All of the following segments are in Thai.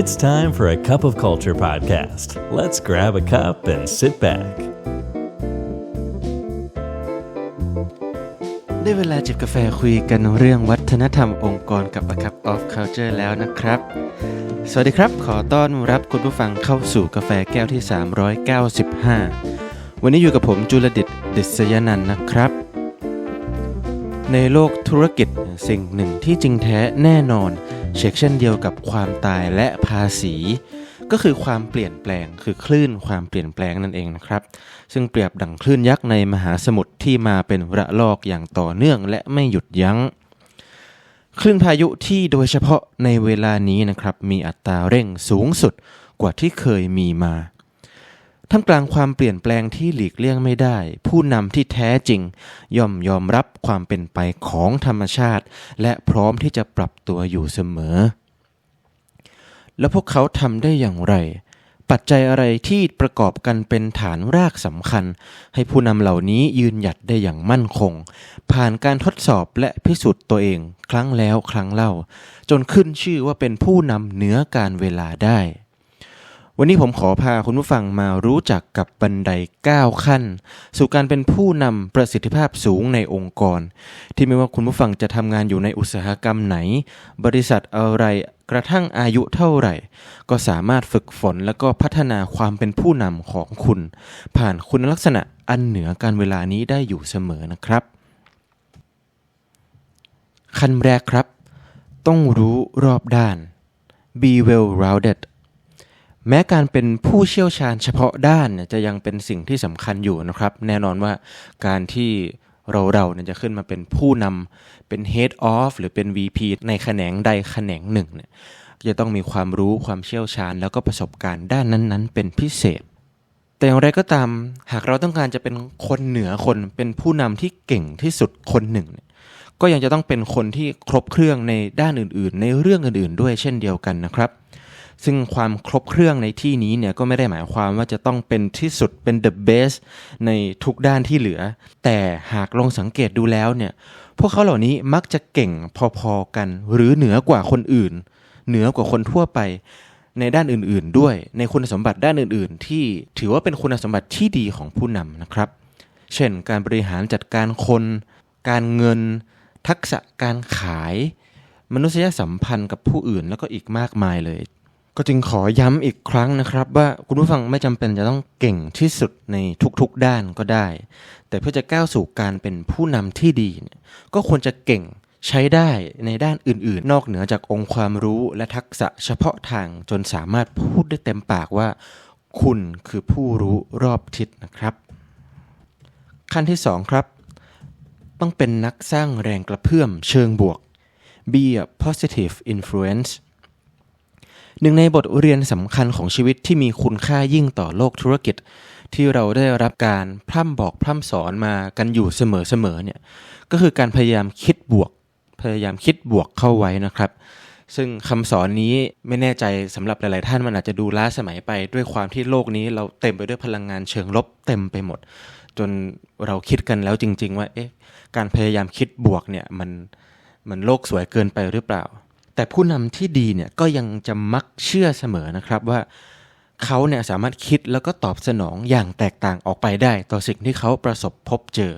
It's time for a Cup of Culture podcast. Let's grab a cup and sit back. ได้เวลาจิบกาแฟคุยกันเรื่องวัฒนธรรมองค์กรกับ A Cup of Culture แล้วนะครับ สวัสดีครับ ขอต้อนรับคุณผู้ฟังเข้าสู่กาแฟแก้วที่ 395 วันนี้อยู่กับผมจุลดิตดิษยนันท์นะครับ ในโลกธุรกิจสิ่งหนึ่งที่จริงแท้แน่นอน เช็คเช่นเดียวกับความตายและภาษี ก็คือความเปลี่ยนแปลงคือคลื่นความเปลี่ยนแปลงนั่นเองนะครับ ซึ่งเปรียบดั่งคลื่นยักษ์ในมหาสมุทรที่มาเป็นระลอกอย่างต่อเนื่องและไม่หยุดยัง้งคลื่นพายุที่โดยเฉพาะในเวลานี้นะครับ มีอัตราเร่งสูงสุดกว่าที่เคยมีมา ท่ามกลางความเปลี่ยนแปลงที่หลีกเลี่ยงไม่ได้ ผู้นำที่แท้จริง ย่อมยอมรับความเป็นไปของธรรมชาติ และพร้อมที่จะปรับตัวอยู่เสมอ แล้วพวกเขาทำได้อย่างไร ปัจจัยอะไรที่ประกอบกันเป็นฐานรากสำคัญ ให้ผู้นำเหล่านี้ยืนหยัดได้อย่างมั่นคง ผ่านการทดสอบและพิสูจน์ตัวเอง ครั้งแล้วครั้งเล่า จนขึ้นชื่อว่าเป็นผู้นำเหนือการเวลาได้ วันนี้ผมขอพาคุณผู้ฟังมารู้จักกับบันได 9 ขั้น สู่การเป็นผู้นำประสิทธิภาพสูงในองค์กร ที่ไม่ว่าคุณผู้ฟังจะทำงานอยู่ในอุตสาหกรรมไหน บริษัทอะไรกระทั่งอายุเท่าไหร่ ก็สามารถฝึกฝนและก็พัฒนาความเป็นผู้นำของคุณ ผ่านคุณลักษณะอันเหนือการเวลานี้ได้อยู่เสมอนะครับ ขั้นแรกครับ ต้องรู้รอบด้าน be well rounded แม้การเป็นผู้เชี่ยวชาญเฉพาะด้านเนี่ยจะยังเป็นสิ่งที่สำคัญอยู่นะครับ แน่นอนว่าการที่เราเราเนี่ยจะขึ้นมาเป็นผู้นำเป็น head of หรือเป็น VP ในแขนงใดแขนงหนึ่งเนี่ยจะต้องมีความรู้ความเชี่ยวชาญ แล้วก็ประสบการณ์ด้านนั้น ๆ เป็นพิเศษ แต่อย่างไรก็ตามหากเราต้องการจะเป็นคนเหนือคนเป็นผู้นำที่เก่งที่สุดคนหนึ่ง ก็ยังจะต้องเป็นคนที่ครบเครื่องในด้านอื่น ๆ ในเรื่องอื่น ๆ ด้วยเช่นเดียวกันนะครับ ซึ่งความครบเครื่องในที่นี้เนี่ยก็ไม่ได้หมายความว่าจะต้องเป็นที่สุดเป็น the best ในทุกด้านที่เหลือ แต่หากลองสังเกตดูแล้วเนี่ยพวกเขาเหล่านี้มักจะเก่งพอๆกัน หรือเหนือกว่าคนอื่น เหนือกว่าคนทั่วไปในด้านอื่นๆ ด้วยในคุณสมบัติด้านอื่นๆ ที่ถือว่าเป็นคุณสมบัติที่ดีของผู้นำนะครับ เช่น การบริหารจัดการคน การเงิน ทักษะการขาย มนุษยสัมพันธ์กับผู้อื่นแล้วก็อีกมากมายเลย ก็จึงขอย้ำอีกครั้งนะครับ ว่าคุณผู้ฟังไม่จำเป็นจะต้องเก่งที่สุดในทุกๆด้านก็ได้ แต่เพื่อจะก้าวสู่การเป็นผู้นำที่ดี ก็ควรจะเก่งใช้ได้ในด้านอื่นๆ นอกเหนือจากองค์ความรู้และทักษะเฉพาะทางจนสามารถพูดได้เต็มปากว่า คุณคือผู้รู้รอบทิศนะครับ ขั้นที่สองครับ ต้องเป็นนักสร้างแรงกระเพื่อมเชิงบวก be a positive influence หนึ่งในบทเรียนสำคัญของชีวิตที่มีคุณค่ายิ่งต่อโลกธุรกิจ ที่เราได้รับการพร่ำบอกพร่ำสอนมากันอยู่เสมอๆเนี่ยก็คือการพยายามคิดบวก พยายามคิดบวกเข้าไว้นะครับ ซึ่งคำสอนนี้ไม่แน่ใจสำหรับหลาย ๆ ท่านมันอาจจะดูล้าสมัยไปด้วยความที่โลกนี้เราเต็มไปด้วยพลังงานเชิงลบเต็มไปหมด จนเราคิดกันแล้วจริง ๆ ว่าเอ๊ะการพยายามคิดบวกเนี่ยมันมันโลกสวยเกินไปหรือเปล่า แต่ผู้นำที่ดีเนี่ยก็ยังจะมักเชื่อเสมอนะครับว่าเขาเนี่ยสามารถคิดแล้วก็ตอบสนองอย่างแตกต่างออกไปได้ ต่อสิ่งที่เขาประสบพบเจอ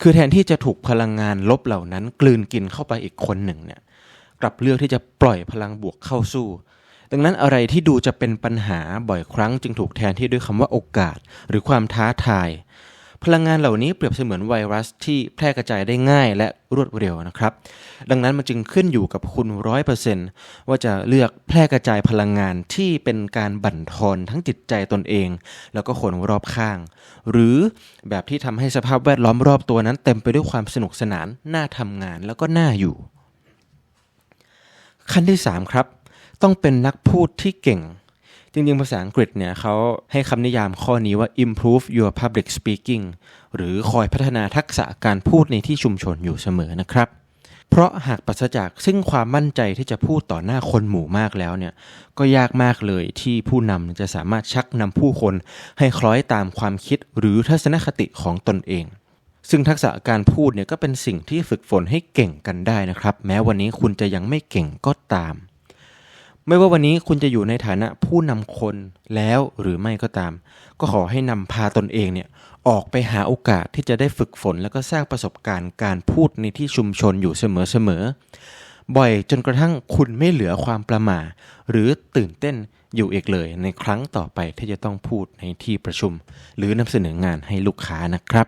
คือแทนที่จะถูกพลังงานลบเหล่านั้น กลืนกินเข้าไปอีกคนหนึ่งเนี่ยกลับเลือกที่จะปล่อยพลังบวกเข้าสู้ ดังนั้นอะไรที่ดูจะเป็นปัญหาบ่อยครั้งจึงถูกแทนที่ด้วยคำว่าโอกาส หรือความท้าทาย พลังงานเหล่านี้เปรียบเสมือนไวรัสที่แพร่กระจายได้ง่ายและรวดเร็วนะครับ ดังนั้นมันจึงขึ้นอยู่กับคุณร้อยเปอร์เซนว่าจะเลือกแพร่กระจายพลังงานที่เป็นการบั่นทอนทั้งจิตใจตนเอง แล้วก็คนรอบข้าง หรือแบบที่ทำให้สภาพแวดล้อมรอบตัวนั้น เต็มไปด้วยความสนุกสนานน่าทำงานแล้วก็น่าอยู่ ขั้นที่ 3 ครับ ต้องเป็นนักพูดที่เก่ง จริงๆ ภาษาอังกฤษเนี่ยเขาให้คำนิยามข้อนี้ว่า improve your public speaking หรือคอยพัฒนาทักษะการพูดในที่ชุมชนอยู่เสมอนะครับ เพราะหากปราศจากซึ่งความมั่นใจที่จะพูดต่อหน้าคนหมู่มากแล้วเนี่ยก็ยากมากเลยที่ผู้นำจะสามารถชักนำผู้คนให้คล้อยตามความคิดหรือทัศนคติของตนเองซึ่งทักษะการพูดเนี่ยก็เป็นสิ่งที่ฝึกฝนให้เก่งกันได้นะครับ แม้วันนี้คุณจะยังไม่เก่งก็ตาม ไม่ว่าวันนี้คุณจะอยู่ในฐานะผู้นำคนแล้วหรือไม่ก็ตาม ก็ขอให้นำพาตนเองเนี่ยออกไปหาโอกาสที่จะได้ฝึกฝน แล้วก็สร้างประสบการณ์การพูดในที่ชุมชนอยู่เสมอๆบ่อยจนกระทั่งคุณไม่เหลือความประหม่าหรือตื่นเต้นอยู่อีกเลย ในครั้งต่อไปที่จะต้องพูดในที่ประชุม หรือนำเสนองานให้ลูกค้านะครับ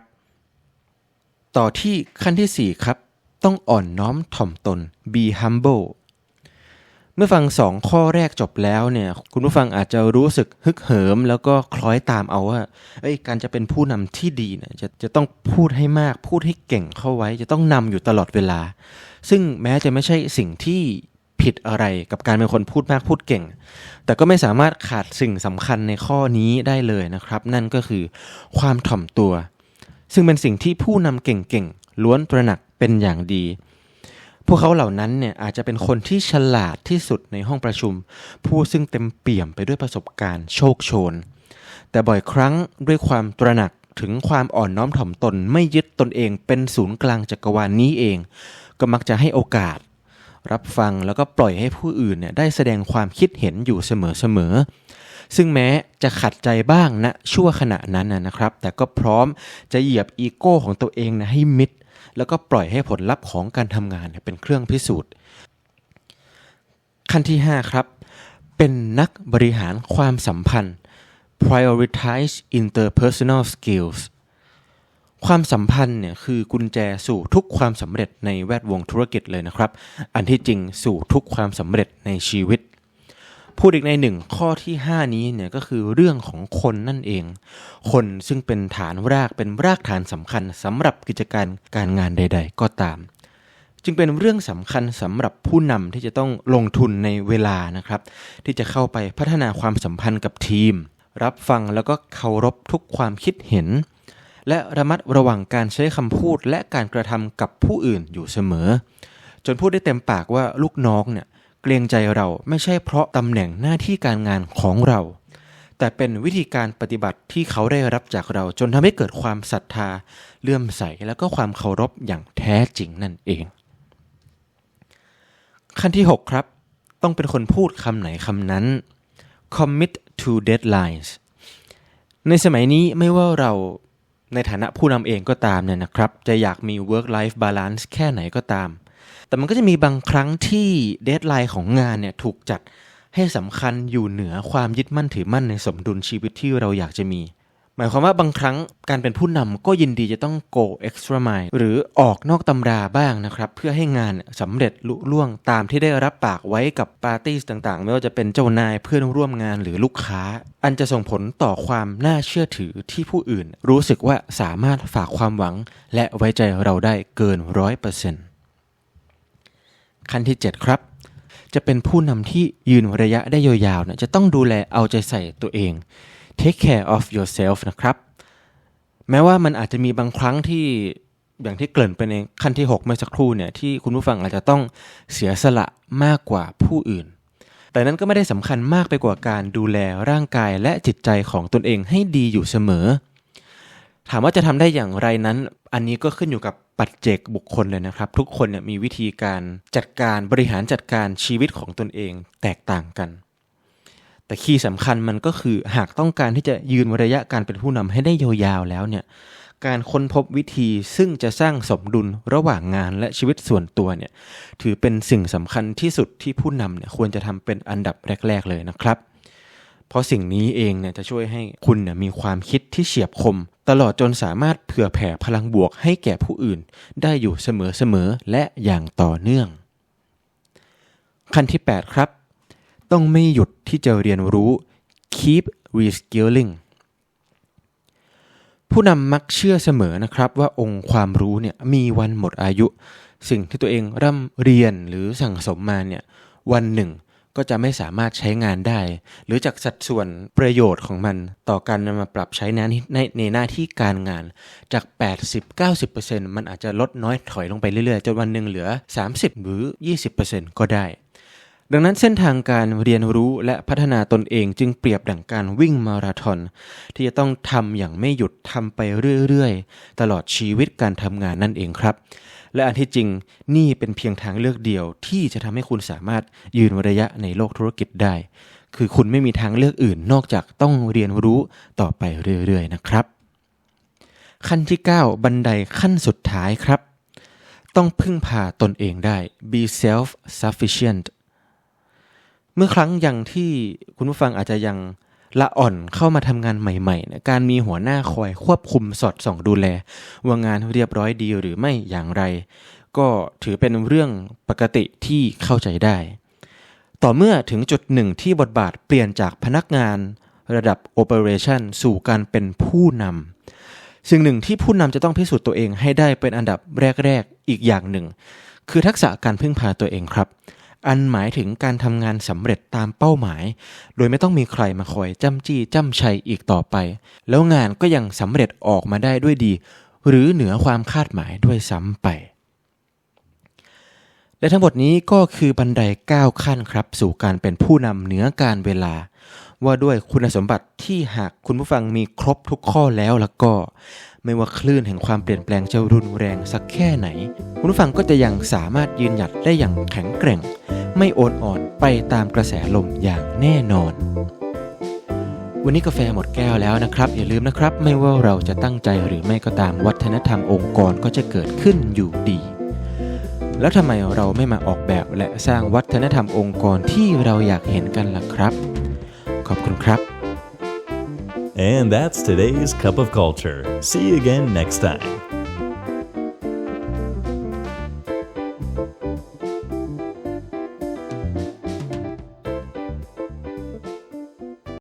ต่อที่ขั้นที่ 4 ครับ ต้องอ่อนน้อมถ่อมตน be humble มื่อฟังสองข้อแรกจบแล้วเนี่ยคุณผู้ฟังอาจจะรู้สึกฮึกเหิม แล้วก็คล้อยตามเอาว่าเอ้ยการจะเป็นผู้นำที่ดีเนี่ยจะจะต้องพูดให้มากพูดให้เก่งเข้าไว้ จะต้องนำอยู่ตลอดเวลา ซึ่งแม้จะไม่ใช่สิ่งที่ผิดอะไรกับการเป็นคนพูดมากพูดเก่ง แต่ก็ไม่สามารถขาดสิ่งสำคัญในข้อนี้ได้เลยนะครับ นั่นก็คือความถ่อมตัว ซึ่งเป็นสิ่งที่ผู้นำเก่งๆล้วนตระหนักเป็นอย่างดี พวกเขาเหล่านั้นเนี่ยอาจจะเป็นคนที่ฉลาดที่สุดในห้องประชุม ผู้ซึ่งเต็มเปี่ยมไปด้วยประสบการณ์โชคโชน แต่บ่อยครั้งด้วยความตระหนักถึงความอ่อนน้อมถ่อมตนไม่ยึดตนเองเป็นศูนย์กลางจักรวาลนนี้เอง ก็มักจะให้โอกาส รับฟังแล้วก็ปล่อยให้ผู้อื่นเนี่ยได้แสดงความคิดเห็นอยู่เสมอๆซึ่งแม้จะขัดใจบ้างนะชั่วขณะนั้นนะนะครับ แต่ก็พร้อมจะเหยียบอีโก้ของตัวเองนะให้มิด แล้วก็ปล่อยให้ผลลัพธ์ของการทำงานเป็นเครื่องพิสูจน์ ขั้นที่ 5 ครับ เป็นนักบริหารความสัมพันธ์ prioritize interpersonal skills ความสัมพันธ์เนี่ยคือกุญแจสู่ทุกความสำเร็จในแวดวงธุรกิจเลยนะครับ อันที่จริงสู่ทุกความสำเร็จในชีวิต พูดอีกในหนึ่งข้อที่ 5 นี้เนี่ยก็คือเรื่องของคนนั่นเอง คนซึ่งเป็นฐานรากเป็นรากฐานสำคัญสำหรับกิจการการงานใด ๆ ก็ตาม จึงเป็นเรื่องสำคัญสำหรับผู้นำที่จะต้องลงทุนในเวลานะครับ ที่จะเข้าไปพัฒนาความสัมพันธ์กับทีม รับฟังแล้วก็เคารพทุกความคิดเห็น และระมัดระวังการใช้คำพูดและการกระทำกับผู้อื่นอยู่เสมอ จนพูดได้เต็มปากว่าลูกน้องเนี่ย เกรงใจเราไม่ใช่เพราะตำแหน่งหน้าที่การงานของเรา แต่เป็นวิธีการปฏิบัติที่เขาได้รับจากเราจนทำให้เกิดความศรัทธาเลื่อมใสแล้วก็ความเคารพอย่างแท้จริงนั่นเอง ขั้นที่ 6 ครับ ต้องเป็นคนพูดคำไหนคำนั้น commit to deadlines ในสมัยนี้ไม่ว่าเราในฐานะผู้นำเองก็ตามเนี่ยนะครับ จะอยากมี work life balance แค่ไหนก็ตาม แต่มันก็จะมีบางครั้งที่เดทไลน์ของงานเนี่ยถูกจัดให้สำคัญอยู่เหนือความยึดมั่นถือมั่นในสมดุลชีวิตที่เราอยากจะมี หมายความว่าบางครั้งการเป็นผู้นำก็ยินดีจะต้อง go extra mile หรือออกนอกตำราบ้างนะครับ เพื่อให้งานสำเร็จลุล่วงตามที่ได้รับปากไว้กับปาร์ตี้ต่างๆ ไม่ว่าจะเป็นเจ้านายเพื่อนร่วมงานหรือลูกค้า อันจะส่งผลต่อความน่าเชื่อถือที่ผู้อื่น รู้สึกว่าสามารถฝากความหวัง และไว้ใจเราได้เกินร้อยเปอร์เซ็นต์ ขั้นที่ 7 ครับ จะเป็นผู้นำที่ยืนระยะได้ยาวๆเนี่ยจะต้องดูแลเอาใจใส่ตัวเอง take care of yourself นะครับ แม้ว่ามันอาจจะมีบางครั้งที่อย่างที่เกริ่นไปในขั้นที่ 6 เมื่อสักครู่เนี่ยที่คุณผู้ฟังอาจจะต้องเสียสละมากกว่าผู้อื่น แต่นั้นก็ไม่ได้สำคัญมากไปกว่าการดูแลร่างกายและจิตใจของตนเองให้ดีอยู่เสมอ ถามว่าจะทำได้อย่างไรนั้น อันนี้ก็ขึ้นอยู่กับ ปัจเจกบุคคลเลยนะครับ ทุกคนเนี่ยมีวิธีการจัดการบริหารจัดการชีวิตของตนเองแตกต่างกัน แต่คีย์สำคัญมันก็คือหากต้องการที่จะยืนระยะการเป็นผู้นำให้ได้ยาวๆแล้วเนี่ยการค้นพบวิธีซึ่งจะสร้างสมดุลระหว่างงานและชีวิตส่วนตัวเนี่ยถือเป็นสิ่งสำคัญที่สุดที่ผู้นำเนี่ยควรจะทำเป็นอันดับแรก ๆ เลยนะครับ เพราะสิ่งนี้เองเนี่ยจะช่วยให้คุณเนี่ยมีความคิดที่เฉียบคม ตลอดจนสามารถเผื่อแผ่พลังบวกให้แก่ผู้อื่น ได้อยู่เสมอๆและอย่างต่อเนื่อง ขั้นที่ 8 ครับ ต้องไม่หยุดที่จะเรียนรู้ keep reskilling ผู้นำมักเชื่อเสมอนะครับว่าองค์ความรู้เนี่ยมีวันหมดอายุ สิ่งที่ตัวเองร่ำเรียนหรือสั่งสมมาเนี่ยวันหนึ่ง ก็จะไม่สามารถใช้งานได้ หรือจากสัดส่วนประโยชน์ของมัน ต่อการนำมาปรับใช้ในในในหน้าที่การงาน จาก 80-90%มันอาจจะลดน้อยถอยลงไปเรื่อยๆ จนวันหนึ่งเหลือ 30 หรือ 20%ก็ได้ ดังนั้นเส้นทางการเรียนรู้และพัฒนาตนเองจึงเปรียบดังการวิ่งมาราธอนที่จะต้องทำอย่างไม่หยุดทำไปเรื่อยๆ ตลอดชีวิตการทำงานนั่นเองครับ และอันที่จริงนี่เป็นเพียงทางเลือกเดียวที่จะทำให้คุณสามารถยืนระยะในโลกธุรกิจได้ คือคุณไม่มีทางเลือกอื่นนอกจากต้องเรียนรู้ต่อไปเรื่อยๆนะครับ ขั้นที่ 9 บันไดขั้นสุดท้ายครับ ต้องพึ่งพาตนเองได้ be self sufficient เมื่อครั้งยังที่คุณผู้ฟังอาจจะยัง ละอ่อนเข้ามาทำงานใหม่ๆนะการมีหัวหน้าคอยควบคุมสอดส่องดูแล ว่างานเรียบร้อยดีหรือไม่อย่างไร ก็ถือเป็นเรื่องปกติที่เข้าใจได้ ต่อเมื่อถึงจุดหนึ่งที่บทบาทเปลี่ยนจากพนักงานระดับ Operation สู่การเป็นผู้นำสิ่งหนึ่งที่ผู้นำจะต้องพิสูจน์ตัวเองให้ได้เป็นอันดับแรก ๆ อีกอย่างหนึ่ง คือทักษะการพึ่งพาตัวเองครับ อันหมายถึงการทำงานสำเร็จตามเป้าหมาย โดยไม่ต้องมีใครมาคอยจ้ำจี้จ้ำชัยอีกต่อไป แล้วงานก็ยังสำเร็จออกมาได้ด้วยดี หรือเหนือความคาดหมายด้วยซ้ำไป และทั้งหมดนี้ก็คือบันได9ขั้นครับ สู่การเป็นผู้นำเหนือการเวลา ว่าด้วยคุณสมบัติที่หากคุณผู้ฟังมีครบทุกข้อแล้วแล้วก็ ไม่ว่าคลื่นแห่งความเปลี่ยนแปลงจะรุนแรงสักแค่ไหน คุณผู้ฟังก็จะยังสามารถยืนหยัดได้อย่างแข็งแกร่ง ไม่โอนอ่อนไปตามกระแสลมอย่างแน่นอน วันนี้กาแฟหมดแก้วแล้วนะครับ อย่าลืมนะครับ ไม่ว่าเราจะตั้งใจหรือไม่ก็ตามวัฒนธรรมองค์กรก็จะเกิดขึ้นอยู่ดีแล้วทำไมเราไม่มาออกแบบและสร้างวัฒนธรรมองค์กรที่เราอยากเห็นกันล่ะครับ ขอบคุณครับ And that's today's Cup of Culture. See you again next time.